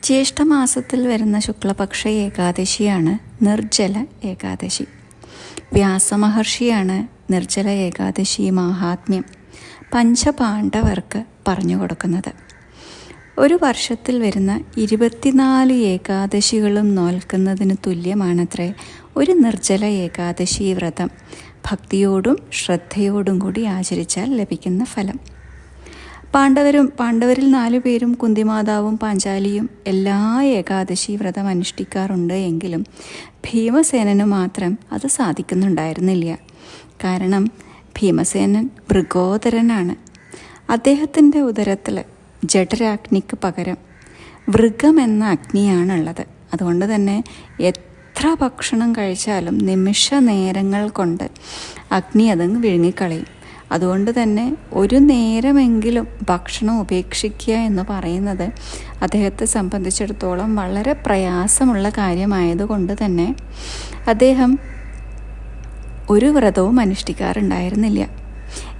ജ്യേഷ്ഠമാസത്തിൽ വരുന്ന ശുക്ലപക്ഷ ഏകാദശിയാണ് നിർജല ഏകാദശി. വ്യാസമഹർഷിയാണ് നിർജല ഏകാദശി മാഹാത്മ്യം പഞ്ചപാണ്ഡവർക്ക് പറഞ്ഞു കൊടുക്കുന്നത്. ഒരു വർഷത്തിൽ വരുന്ന ഇരുപത്തിനാല് ഏകാദശികളും നോൽക്കുന്നതിന് തുല്യമാണത്രേ ഒരു നിർജല ഏകാദശി വ്രതം. ഭക്തിയോടും ശ്രദ്ധയോടും കൂടി ആചരിച്ചാൽ ലഭിക്കുന്ന ഫലം. പാണ്ഡവരും പാണ്ഡവരിൽ നാലു പേരും കുന്തിമാതാവും പാഞ്ചാലിയും എല്ലാ ഏകാദശി വ്രതം അനുഷ്ഠിക്കാറുണ്ട് എങ്കിലും ഭീമസേനന് മാത്രം അത് സാധിക്കുന്നുണ്ടായിരുന്നില്ല. കാരണം ഭീമസേനൻ മൃഗോദരനാണ്. അദ്ദേഹത്തിന്റെ ഉദരത്തിൽ ജഠരാഗ്നിക്ക് പകരം വൃഗം എന്ന അഗ്നിയാണുള്ളത്. അതുകൊണ്ട് തന്നെ എത്ര ഭക്ഷണം കഴിച്ചാലും നിമിഷ നേരങ്ങൾ കൊണ്ട് അഗ്നി അതങ്ങ് വിഴുങ്ങിക്കളയും. അതുകൊണ്ട് തന്നെ ഒരു നേരമെങ്കിലും ഭക്ഷണം ഉപേക്ഷിക്കുക എന്ന് പറയുന്നത് അദ്ദേഹത്തെ സംബന്ധിച്ചിടത്തോളം വളരെ പ്രയാസമുള്ള കാര്യമായതുകൊണ്ട് തന്നെ അദ്ദേഹം ഒരു വ്രതവും അനുഷ്ഠിക്കാറുണ്ടായിരുന്നില്ല.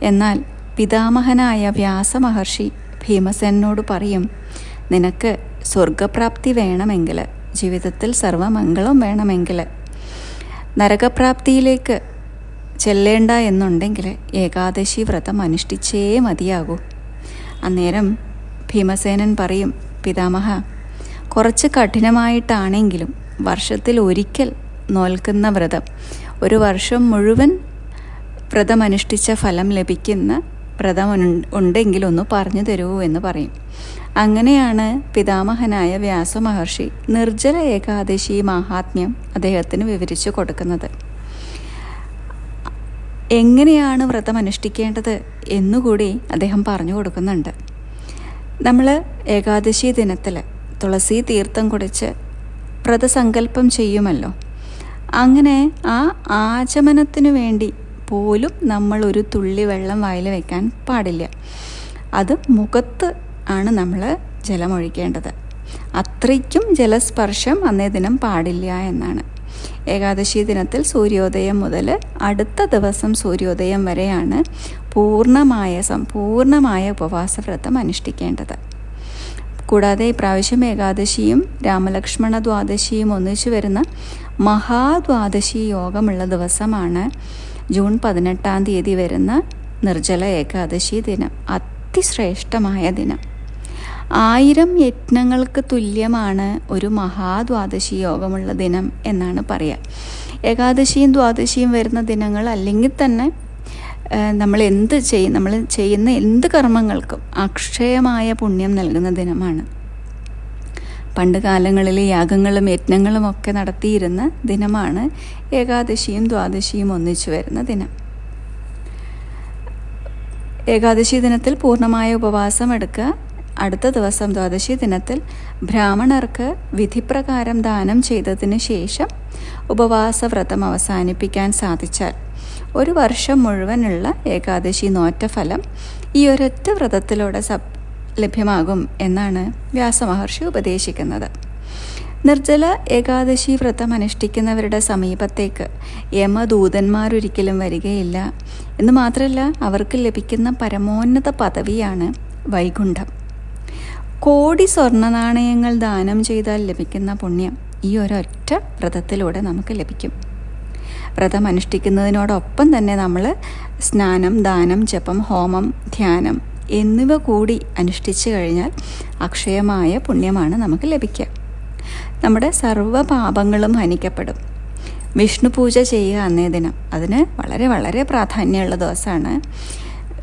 എന്നാൽ പിതാമഹനായ വ്യാസമഹർഷി ഭീമസേനോട് പറയും നിനക്ക് സ്വർഗപ്രാപ്തി വേണമെങ്കിൽ ജീവിതത്തിൽ സർവമംഗളം വേണമെങ്കിൽ നരകപ്രാപ്തിയിലേക്ക് ചെല്ലേണ്ട എന്നുണ്ടെങ്കിൽ ഏകാദശി വ്രതം അനുഷ്ഠിച്ചേ മതിയാകൂ. അന്നേരം ഭീമസേനൻ പറയും പിതാമഹ കുറച്ച് കഠിനമായിട്ടാണെങ്കിലും വർഷത്തിൽ ഒരിക്കൽ നോൽക്കുന്ന വ്രതം ഒരു വർഷം മുഴുവൻ വ്രതമനുഷ്ഠിച്ച ഫലം ലഭിക്കുന്ന വ്രതം ഉണ്ടെങ്കിൽ ഒന്ന് പറഞ്ഞു തരൂ എന്ന് പറയും. അങ്ങനെയാണ് പിതാമഹനായ വ്യാസമഹർഷി നിർജല ഏകാദശി മാഹാത്മ്യം അദ്ദേഹത്തിന് വിവരിച്ചു കൊടുക്കുന്നത്. എങ്ങനെയാണ് വ്രതം അനുഷ്ഠിക്കേണ്ടത് എന്നുകൂടി അദ്ദേഹം പറഞ്ഞു കൊടുക്കുന്നുണ്ട്. നമ്മൾ ഏകാദശി ദിനത്തിൽ തുളസി തീർത്ഥം കുടിച്ച് വ്രതസങ്കല്പം ചെയ്യുമല്ലോ. അങ്ങനെ ആ ആചമനത്തിനു വേണ്ടി പോലും നമ്മൾ ഒരു തുള്ളി വെള്ളം വായിൽ വെക്കാൻ പാടില്ല. അത് മുഖത്ത് ആണ് നമ്മൾ ജലമൊഴിക്കേണ്ടത്. അത്രയ്ക്കും ജലസ്പർശം അന്നേ ദിനം പാടില്ല എന്നാണ്. ഏകാദശി ദിനത്തിൽ സൂര്യോദയം മുതൽ അടുത്ത ദിവസം സൂര്യോദയം വരെയാണ് പൂർണമായ സമ്പൂർണമായ ഉപവാസ വ്രതം അനുഷ്ഠിക്കേണ്ടത്. കൂടാതെ ഇപ്രാവശ്യം ഏകാദശിയും രാമലക്ഷ്മണ ദ്വാദശിയും ഒന്നിച്ചു വരുന്ന മഹാദ്വാദശി യോഗമുള്ള ദിവസമാണ് ജൂൺ പതിനെട്ടാം തീയതി വരുന്ന നിർജല ഏകാദശി ദിനം. അതിശ്രേഷ്ഠമായ ദിനം. ആയിരം യജ്ഞങ്ങൾക്ക് തുല്യമാണ് ഒരു മഹാദ്വാദശി യോഗമുള്ള ദിനം എന്നാണ് പറയുക ഏകാദശിയും ദ്വാദശിയും വരുന്ന ദിനങ്ങൾ അല്ലെങ്കിൽ തന്നെ നമ്മൾ എന്ത് ചെയ്യും നമ്മൾ ചെയ്യുന്ന എന്ത് കർമ്മങ്ങൾക്കും അക്ഷയമായ പുണ്യം നൽകുന്ന ദിനമാണ്. പണ്ട് കാലങ്ങളിൽ യാഗങ്ങളും യജ്ഞങ്ങളും ഒക്കെ നടത്തിയിരുന്ന ദിനമാണ് ഏകാദശിയും ദ്വാദശിയും ഒന്നിച്ചു വരുന്ന ദിനം. ഏകാദശി ദിനത്തിൽ പൂർണമായ ഉപവാസം എടുക്കുക. അടുത്ത ദിവസം ദ്വാദശി ദിനത്തിൽ ബ്രാഹ്മണർക്ക് വിധിപ്രകാരം ദാനം ചെയ്തതിന് ശേഷം ഉപവാസ വ്രതം അവസാനിപ്പിക്കാൻ സാധിച്ചാൽ ഒരു വർഷം മുഴുവനുള്ള ഏകാദശി നോറ്റ ഫലം ഈ ഒരൊറ്റ വ്രതത്തിലൂടെ സബ് ലഭ്യമാകും എന്നാണ് വ്യാസമഹർഷി ഉപദേശിക്കുന്നത്. നിർജല ഏകാദശി വ്രതം അനുഷ്ഠിക്കുന്നവരുടെ സമീപത്തേക്ക് യമദൂതന്മാരൊരിക്കലും വരികയില്ല. എന്ന് മാത്രമല്ല അവർക്ക് ലഭിക്കുന്ന പരമോന്നത പദവിയാണ് വൈകുണ്ഠം. കോടി സ്വർണ നാണയങ്ങൾ ദാനം ചെയ്താൽ ലഭിക്കുന്ന പുണ്യം ഈ ഒരൊറ്റ വ്രതത്തിലൂടെ നമുക്ക് ലഭിക്കും. വ്രതം അനുഷ്ഠിക്കുന്നതിനോടൊപ്പം തന്നെ നമ്മൾ സ്നാനം ദാനം ജപം ഹോമം ധ്യാനം എന്നിവ കൂടി അനുഷ്ഠിച്ചു കഴിഞ്ഞാൽ അക്ഷയമായ പുണ്യമാണ് നമുക്ക് ലഭിക്കുക. നമ്മുടെ സർവ പാപങ്ങളും ഹനിക്കപ്പെടും. വിഷ്ണു പൂജ ചെയ്യുക അന്നേ ദിനം. അതിന് വളരെ വളരെ പ്രാധാന്യമുള്ള ദിവസമാണ്.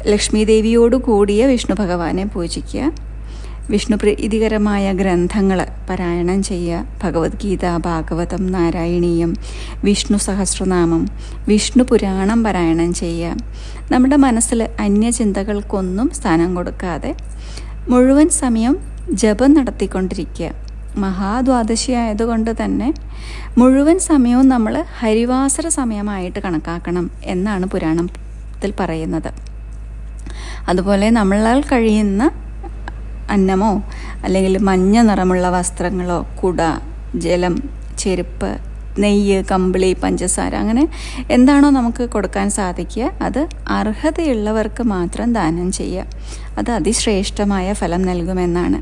ലക്ഷ്മി ദേവിയോട് കൂടിയ വിഷ്ണു ഭഗവാനെ പൂജിക്കുക. വിഷ്ണു പ്രീതികരമായ ഗ്രന്ഥങ്ങൾ പാരായണം ചെയ്യുക ഭഗവത്ഗീത ഭാഗവതം നാരായണീയം വിഷ്ണു സഹസ്രനാമം വിഷ്ണു പുരാണം പാരായണം ചെയ്യുക നമ്മുടെ മനസ്സിൽ അന്യചിന്തകൾക്കൊന്നും സ്ഥാനം കൊടുക്കാതെ മുഴുവൻ സമയം ജപം നടത്തിക്കൊണ്ടിരിക്കുക മഹാദ്വാദശി ആയതുകൊണ്ട് തന്നെ മുഴുവൻ സമയവും നമ്മൾ ഹരിവാസര സമയമായിട്ട് കണക്കാക്കണം എന്നാണ് പുരാണത്തിൽ പറയുന്നത്. അതുപോലെ നമ്മളാൽ കഴിയുന്ന അന്നമോ? അല്ലെങ്കിൽ മഞ്ഞ നിറമുള്ള വസ്ത്രങ്ങളോ കുട ജലം ചെരുപ്പ് നെയ്യ് കമ്പിളി പഞ്ചസാര അങ്ങനെ എന്താണോ നമുക്ക് കൊടുക്കാൻ സാധിക്കുക അത് അർഹതയുള്ളവർക്ക് മാത്രം ദാനം ചെയ്യുക. അത് അതിശ്രേഷ്ഠമായ ഫലം നൽകുമെന്നാണ്.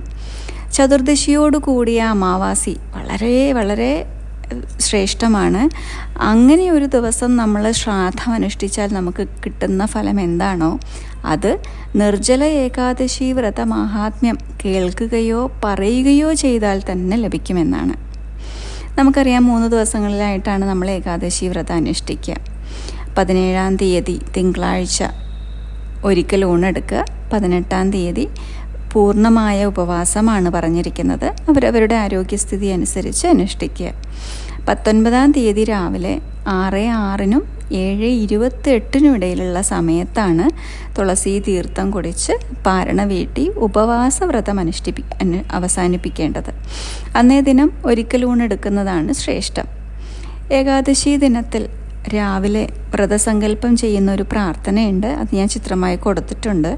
ചതുർദശിയോട് കൂടിയ അമാവാസി വളരെ വളരെ ശ്രേഷ്ഠമാണ്. അങ്ങനെ ഒരു ദിവസം നമ്മൾ ശ്രാദ്ധം അനുഷ്ഠിച്ചാൽ നമുക്ക് കിട്ടുന്ന ഫലം എന്താണോ അത് നിർജല ഏകാദശി വ്രത മാഹാത്മ്യം കേൾക്കുകയോ പറയുകയോ ചെയ്താൽ തന്നെ ലഭിക്കുമെന്നാണ്. നമുക്കറിയാം മൂന്ന് ദിവസങ്ങളിലായിട്ടാണ് നമ്മൾ ഏകാദശി വ്രതം അനുഷ്ഠിക്കുക. പതിനേഴാം തീയതി തിങ്കളാഴ്ച ഒരിക്കൽ ഊണെടുക്കുക. പതിനെട്ടാം തീയതി പൂർണമായ ഉപവാസമാണ് പറഞ്ഞിരിക്കുന്നത്. അവരവരുടെ ആരോഗ്യസ്ഥിതി അനുസരിച്ച് അനുഷ്ഠിക്കുക. പത്തൊൻപതാം തീയതി രാവിലെ ആറ് ആറിനും ഏഴ് ഇരുപത്തി എട്ടിനും ഇടയിലുള്ള സമയത്താണ് തുളസി തീർത്ഥം കുടിച്ച് പാരണ വീട്ടി ഉപവാസ വ്രതം അനുഷ്ഠിപ്പി അവസാനിപ്പിക്കേണ്ടത്. അന്നേ ദിനം ഒരിക്കൽ ഊണെടുക്കുന്നതാണ് ശ്രേഷ്ഠം. ഏകാദശി ദിനത്തിൽ രാവിലെ വ്രതസങ്കല്പം ചെയ്യുന്ന ഒരു പ്രാർത്ഥനയുണ്ട്. അത് ഞാൻ ചിത്രമായി കൊടുത്തിട്ടുണ്ട്.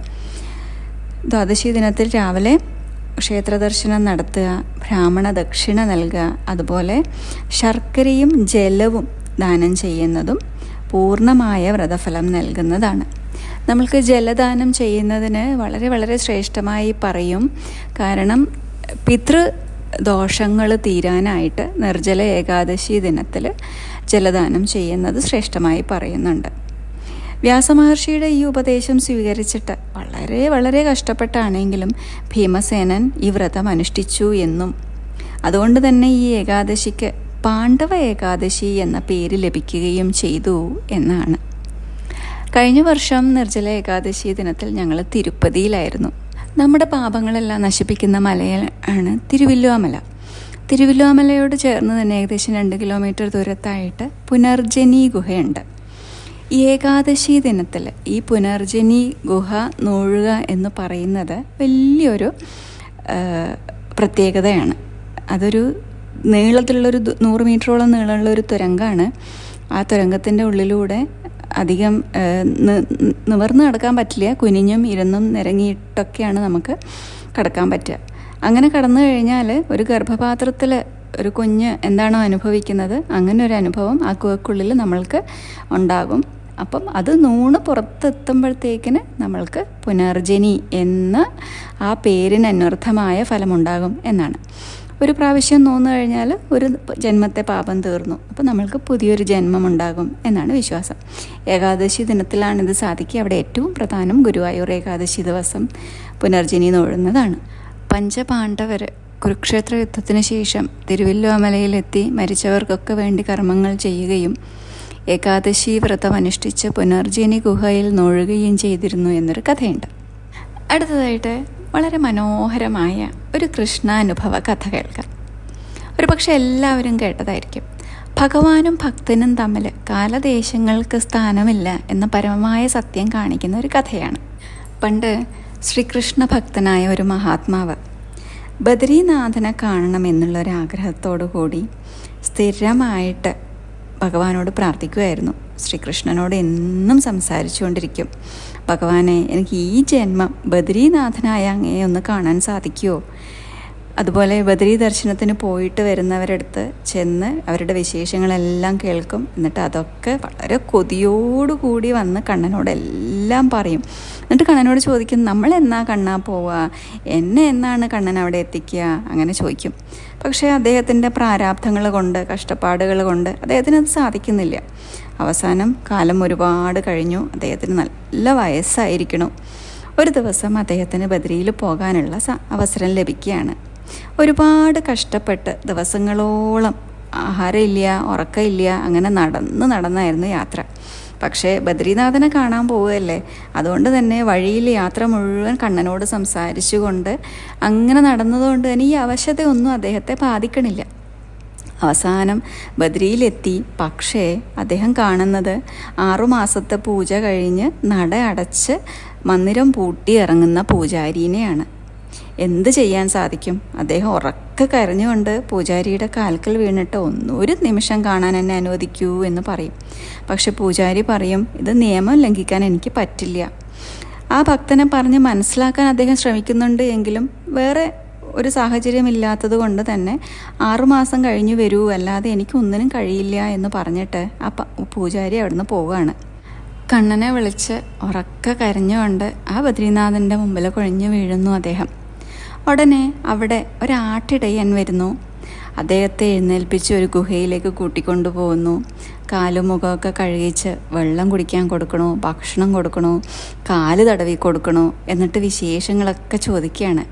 ദ്വാദശി ദിനത്തിൽ രാവിലെ ക്ഷേത്രദർശനം നടത്തുക ബ്രാഹ്മണ ദക്ഷിണ നൽകുക അതുപോലെ ശർക്കരയും ജലവും ദാനം ചെയ്യുന്നതും പൂർണമായ വ്രതഫലം നൽകുന്നതാണ്. നമ്മൾക്ക് ജലദാനം ചെയ്യുന്നതിന് വളരെ വളരെ ശ്രേഷ്ഠമായി പറയും. കാരണം പിതൃ ദോഷങ്ങൾ തീരാനായിട്ട് നിർജല ഏകാദശി ദിനത്തിൽ ജലദാനം ചെയ്യുന്നത് ശ്രേഷ്ഠമായി പറയുന്നുണ്ട്. വ്യാസമഹർഷിയുടെ ഈ ഉപദേശം സ്വീകരിച്ചിട്ട് വളരെ വളരെ കഷ്ടപ്പെട്ടാണെങ്കിലും ഭീമസേനൻ ഈ വ്രതം അനുഷ്ഠിച്ചു എന്നും. അതുകൊണ്ട് തന്നെ ഈ ഏകാദശിക്ക് പാണ്ഡവ ഏകാദശി എന്ന പേര് ലഭിക്കുകയും ചെയ്തു എന്നാണ്. കഴിഞ്ഞ വർഷം നിർജല ഏകാദശി ദിനത്തിൽ ഞങ്ങൾ തിരുപ്പതിയിലായിരുന്നു. നമ്മുടെ പാപങ്ങളെല്ലാം നശിപ്പിക്കുന്ന മലയാണ് തിരുവില്ലുവാമല തിരുവില്ലുവാമലയോട് ചേർന്ന് തന്നെ ഏകദേശം രണ്ട് കിലോമീറ്റർ ദൂരത്തായിട്ട് പുനർജനി ഗുഹയുണ്ട്. ഏകാദശി ദിനത്തിൽ ഈ പുനർജനി ഗുഹ നൂഴുക എന്ന് പറയുന്നത് വലിയൊരു പ്രത്യേകതയാണ്. അതൊരു നീളത്തിലുള്ളൊരു നൂറ് മീറ്ററോളം നീളമുള്ള ഒരു തുരങ്കമാണ് ആ തുരങ്കത്തിന്റെ ഉള്ളിലൂടെ അധികം നിവർന്ന് കിടക്കാൻ പറ്റില്ല. കുനിഞ്ഞും ഇരുന്നും നിരങ്ങിയിട്ടൊക്കെയാണ് നമുക്ക് കടക്കാൻ പറ്റുക. അങ്ങനെ കടന്നു കഴിഞ്ഞാൽ ഒരു ഗർഭപാത്രത്തിൽ ഒരു കുഞ്ഞ് എന്താണോ അനുഭവിക്കുന്നത് അങ്ങനെ ഒരു അനുഭവം ആ കുവക്കുള്ളിൽ നമ്മൾക്ക് ഉണ്ടാകും. അപ്പം അത് നൂണ് പുറത്തെത്തുമ്പോഴത്തേക്കിന് നമ്മൾക്ക് പുനർജനി എന്ന ആ പേരിന് അന്വർത്ഥമായ ഫലമുണ്ടാകും എന്നാണ്. ഒരു പ്രാവശ്യം നോന്നു കഴിഞ്ഞാൽ ഒരു ജന്മത്തെ പാപം തീർന്നു. അപ്പോൾ നമ്മൾക്ക് പുതിയൊരു ജന്മം ഉണ്ടാകും എന്നാണ് വിശ്വാസം. ഏകാദശി ദിനത്തിലാണ് ഇത് സാധിക്കുക. അവിടെ ഏറ്റവും പ്രധാനം ഗുരുവായൂർ ഏകാദശി ദിവസം പുനർജനി നോഴുന്നതാണ്. പഞ്ചപാണ്ഡവർ കുരുക്ഷേത്ര യുദ്ധത്തിന് ശേഷം തിരുവല്ലോമലയിലെത്തി മരിച്ചവർക്കൊക്കെ വേണ്ടി കർമ്മങ്ങൾ ചെയ്യുകയും ഏകാദശി വ്രതം അനുഷ്ഠിച്ച് പുനർജനി ഗുഹയിൽ നോഴുകയും ചെയ്തിരുന്നു എന്നൊരു കഥയുണ്ട്. അടുത്തതായിട്ട് വളരെ മനോഹരമായ ഒരു കൃഷ്ണാനുഭവ കഥ കേൾക്കാം. ഒരു പക്ഷെ എല്ലാവരും കേട്ടതായിരിക്കും. ഭഗവാനും ഭക്തനും തമ്മിൽ കാലദേശങ്ങൾക്ക് സ്ഥാനമില്ല എന്ന പരമമായ സത്യം കാണിക്കുന്ന ഒരു കഥയാണ്. പണ്ട് ശ്രീകൃഷ്ണ ഭക്തനായ ഒരു മഹാത്മാവ് ബദ്രീനാഥനെ കാണണമെന്നുള്ളൊരാഗ്രഹത്തോടു കൂടി സ്ഥിരമായിട്ട് ഭഗവാനോട് പ്രാർത്ഥിക്കുമായിരുന്നു ശ്രീകൃഷ്ണനോട് എന്നും സംസാരിച്ചുകൊണ്ടിരിക്കും. ഭഗവാനെ എനിക്ക് ഈ ജന്മം ബദ്രീനാഥനായ അങ്ങേ ഒന്ന് കാണാൻ സാധിക്കുമോ അതുപോലെ ബദ്രി ദർശനത്തിന് പോയിട്ട് വരുന്നവരടുത്ത് ചെന്ന് അവരുടെ വിശേഷങ്ങളെല്ലാം കേൾക്കും. എന്നിട്ട് അതൊക്കെ വളരെ കൊതിയോടുകൂടി വന്ന് കണ്ണനോട് എല്ലാം പറയും. എന്നിട്ട് കണ്ണനോട് ചോദിക്കും നമ്മൾ എന്നാ കണ്ണാ പോവുക എന്നെ എന്നാണ് കണ്ണൻ അവിടെ എത്തിക്കുക? അങ്ങനെ ചോദിക്കും. പക്ഷേ അദ്ദേഹത്തിന്റെ പ്രാരാബ്ധങ്ങൾ കൊണ്ട് കഷ്ടപ്പാടുകൾ കൊണ്ട് അദ്ദേഹത്തിന് അത് സാധിക്കുന്നില്ല. അവസാനം കാലം ഒരുപാട് കഴിഞ്ഞു. അദ്ദേഹത്തിന് നല്ല വയസ്സായിരിക്കണം. ഒരു ദിവസം അദ്ദേഹത്തിന് ബദ്രിയിൽ പോകാനുള്ള അവസരം ലഭിക്കുകയാണ്. ഒരുപാട് കഷ്ടപ്പെട്ട് ദിവസങ്ങളോളം ആഹാരമില്ല ഉറക്കമില്ല അങ്ങനെ നടന്ന് നടന്നായിരുന്നു യാത്ര. പക്ഷേ ബദ്രീനാഥനെ കാണാൻ പോവുകയല്ലേ? അതുകൊണ്ട് തന്നെ വഴിയിൽ യാത്ര മുഴുവൻ കണ്ണനോട് സംസാരിച്ചുകൊണ്ട് അങ്ങനെ നടന്നതുകൊണ്ട് തന്നെ ഈ അവശതയൊന്നും അദ്ദേഹത്തെ ബാധിക്കണില്ല. അവസാനം ബദ്രിയിലെത്തി. പക്ഷേ അദ്ദേഹം കാണുന്നത് ആറുമാസത്തെ പൂജ കഴിഞ്ഞ് നട അടച്ച് മന്ദിരം പൂട്ടി ഇറങ്ങുന്ന പൂജാരീനെയാണ്. എന്ത് ചെയ്യാൻ സാധിക്കും? അദ്ദേഹം ഉറക്ക കരഞ്ഞുകൊണ്ട് പൂജാരിയുടെ കാൽക്കൽ വീണിട്ട് ഒന്ന് ഒരു നിമിഷം കാണാൻ എന്നെ അനുവദിക്കൂ എന്ന് പറയും. പക്ഷെ പൂജാരി പറയും ഇത് നിയമം ലംഘിക്കാൻ എനിക്ക് പറ്റില്ല. ആ ഭക്തനെ പറഞ്ഞ് മനസ്സിലാക്കാൻ അദ്ദേഹം ശ്രമിക്കുന്നുണ്ട് എങ്കിലും വേറെ ഒരു സാഹചര്യം ഇല്ലാത്തത് കൊണ്ട് തന്നെ ആറുമാസം കഴിഞ്ഞു വരൂ അല്ലാതെ എനിക്കൊന്നിനും കഴിയില്ല എന്ന് പറഞ്ഞിട്ട് ആ പൂജാരി അവിടുന്ന് പോവുകയാണ് കണ്ണനെ വിളിച്ച് ഉറക്ക കരഞ്ഞുകൊണ്ട് ആ ബദ്രീനാഥന്റെ മുമ്പിൽ കുഴഞ്ഞു വീഴുന്നു അദ്ദേഹം. ഉടനെ അവിടെ ഒരാട്ടിടയൻ വരുന്നു. അദ്ദേഹത്തെ എഴുന്നേൽപ്പിച്ച് ഒരു ഗുഹയിലേക്ക് കൂട്ടിക്കൊണ്ടു പോകുന്നു കാലും മുഖമൊക്കെ കഴുകിച്ച് വെള്ളം കുടിക്കാൻ കൊടുക്കണോ ഭക്ഷണം കൊടുക്കണോ കാൽ തടവി കൊടുക്കണോ എന്നിട്ട് വിശേഷങ്ങളൊക്കെ ചോദിക്കുകയാണ്.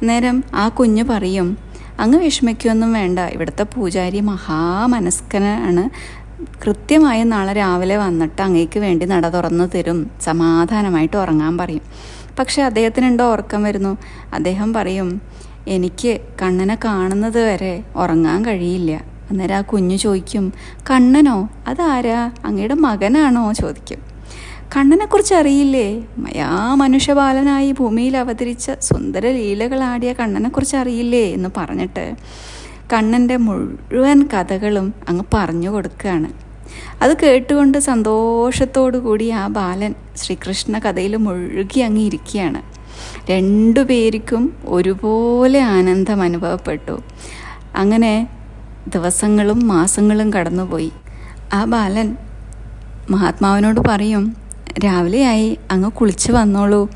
അന്നേരം ആ കുഞ്ഞ് പറയും അങ്ങ് വിഷമിക്കൊന്നും വേണ്ട. ഇവിടുത്തെ പൂജാരി മഹാമനസ്കനാണ്. കൃത്യമായി നാളെ രാവിലെ വന്നിട്ട് അങ്ങേക്ക് വേണ്ടി നട തുറന്നു തരും. സമാധാനമായിട്ട് ഉറങ്ങാൻ പറയും. പക്ഷേ അദ്ദേഹത്തിനുണ്ടോ ഉറക്കം വരുന്നു. അദ്ദേഹം പറയും എനിക്ക് കണ്ണനെ കാണുന്നത് വരെ ഉറങ്ങാൻ കഴിയില്ല. അന്നേരം ആ കുഞ്ഞു ചോദിക്കും കണ്ണനോ? അതാരാ? അങ്ങയുടെ മകനാണോ? ചോദിക്കും. കണ്ണനെക്കുറിച്ച് അറിയില്ലേ? മയാ മനുഷ്യബാലനായി ഭൂമിയിൽ അവതരിച്ച സുന്ദര ലീലകളാടിയ കണ്ണനെക്കുറിച്ച് അറിയില്ലേ? എന്ന് പറഞ്ഞിട്ട് കണ്ണന്റെ മുഴുവൻ കഥകളും അങ്ങ് പറഞ്ഞു കൊടുക്കുകയാണ്. അത് കേട്ടുകൊണ്ട് സന്തോഷത്തോടു കൂടി ആ ബാലൻ ശ്രീകൃഷ്ണ കഥയിൽ മുഴുകി അങ്ങ് ഇരിക്കുകയാണ്. രണ്ടുപേർക്കും ഒരുപോലെ ആനന്ദം അനുഭവപ്പെട്ടു. അങ്ങനെ ദിവസങ്ങളും മാസങ്ങളും കടന്നുപോയി. ആ ബാലൻ മഹാത്മാവിനോട് പറയും രാവിലെയായി അങ്ങ് കുളിച്ച് വന്നോളൂ.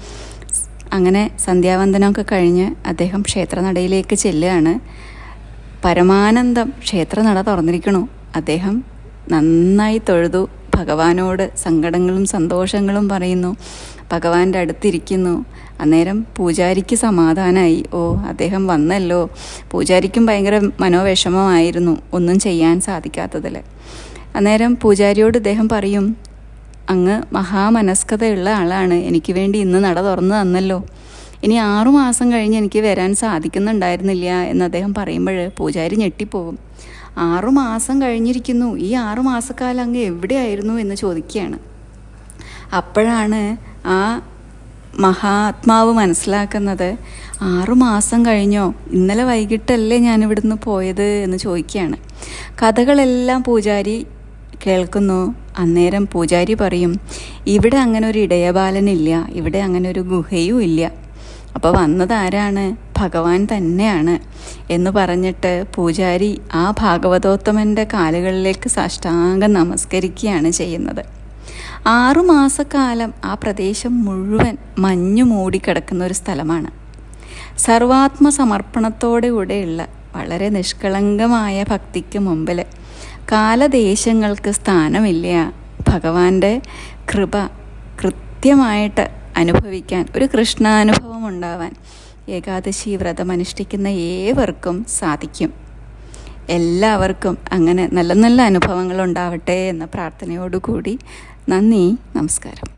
അങ്ങനെ സന്ധ്യാവന്ദനമൊക്കെ കഴിഞ്ഞ് അദ്ദേഹം ക്ഷേത്രനടയിലേക്ക് ചെല്ലുകയാണ്. പരമാനന്ദം ക്ഷേത്രനട തുറന്നിരിക്കണു. അദ്ദേഹം നന്നായി തൊഴുതു. ഭഗവാനോട് സങ്കടങ്ങളും സന്തോഷങ്ങളും പറയുന്നു. ഭഗവാന്റെ അടുത്തിരിക്കുന്നു. അന്നേരം പൂജാരിക്ക് സമാധാനമായി ഓ അദ്ദേഹം വന്നല്ലോ. പൂജാരിക്കും ഭയങ്കര മനോവിഷമമായിരുന്നു ഒന്നും ചെയ്യാൻ സാധിക്കാത്തതിൽ അന്നേരം പൂജാരിയോട് ഇദ്ദേഹം പറയും അങ്ങ് മഹാമനസ്കതയുള്ള ആളാണ്. എനിക്ക് വേണ്ടി ഇന്ന് നട തുറന്നു തന്നല്ലോ. ഇനി ആറു മാസം കഴിഞ്ഞ് എനിക്ക് വരാൻ സാധിക്കുന്നുണ്ടായിരുന്നില്ല എന്ന് അദ്ദേഹം പറയുമ്പോൾ പൂജാരി ഞെട്ടിപ്പോകും ആറു മാസം കഴിഞ്ഞിരിക്കുന്നു. ഈ ആറു മാസക്കാലം അങ്ങ് എവിടെയായിരുന്നു? എന്ന് ചോദിക്കുകയാണ്. അപ്പോഴാണ് ആ മഹാത്മാവ് മനസ്സിലാക്കുന്നത് ആറുമാസം കഴിഞ്ഞോ? ഇന്നലെ വൈകിട്ടല്ലേ ഞാൻ ഇവിടുന്ന് പോയത്? എന്ന് ചോദിക്കുകയാണ്. കഥകളെല്ലാം പൂജാരി കേൾക്കുന്നു. അന്നേരം പൂജാരി പറയും ഇവിടെ അങ്ങനെ ഒരു ഇടയബാലനില്ല ഇവിടെ അങ്ങനെ ഒരു ഗുഹയും ഇല്ല. അപ്പോൾ വന്നത് ആരാണ്? ഭഗവാൻ തന്നെയാണ്. എന്ന് പറഞ്ഞിട്ട് പൂജാരി ആ ഭാഗവതോത്തമന്റെ കാലുകളിലേക്ക് സാഷ്ടാംഗം നമസ്കരിക്കുകയാണ് ചെയ്യുന്നത്. ആറുമാസക്കാലം ആ പ്രദേശം മുഴുവൻ മഞ്ഞു മൂടിക്കിടക്കുന്ന ഒരു സ്ഥലമാണ്. സർവാത്മ സമർപ്പണത്തോടെ കൂടെയുള്ള വളരെ നിഷ്കളങ്കമായ ഭക്തിക്ക് മുമ്പിൽ കാലദേശങ്ങൾക്ക് സ്ഥാനമില്ല ഭഗവാന്റെ കൃപ കൃത്യമായിട്ട് അനുഭവിക്കാൻ ഒരു കൃഷ്ണാനുഭവം ഉണ്ടാവാൻ ഏകാദശി വ്രതം അനുഷ്ഠിക്കുന്ന ഏവർക്കും സാധിക്കും. എല്ലാവർക്കും അങ്ങനെ നല്ല നല്ല അനുഭവങ്ങൾ ഉണ്ടാവട്ടെ എന്ന പ്രാർത്ഥനയോടുകൂടി നന്ദി നമസ്കാരം.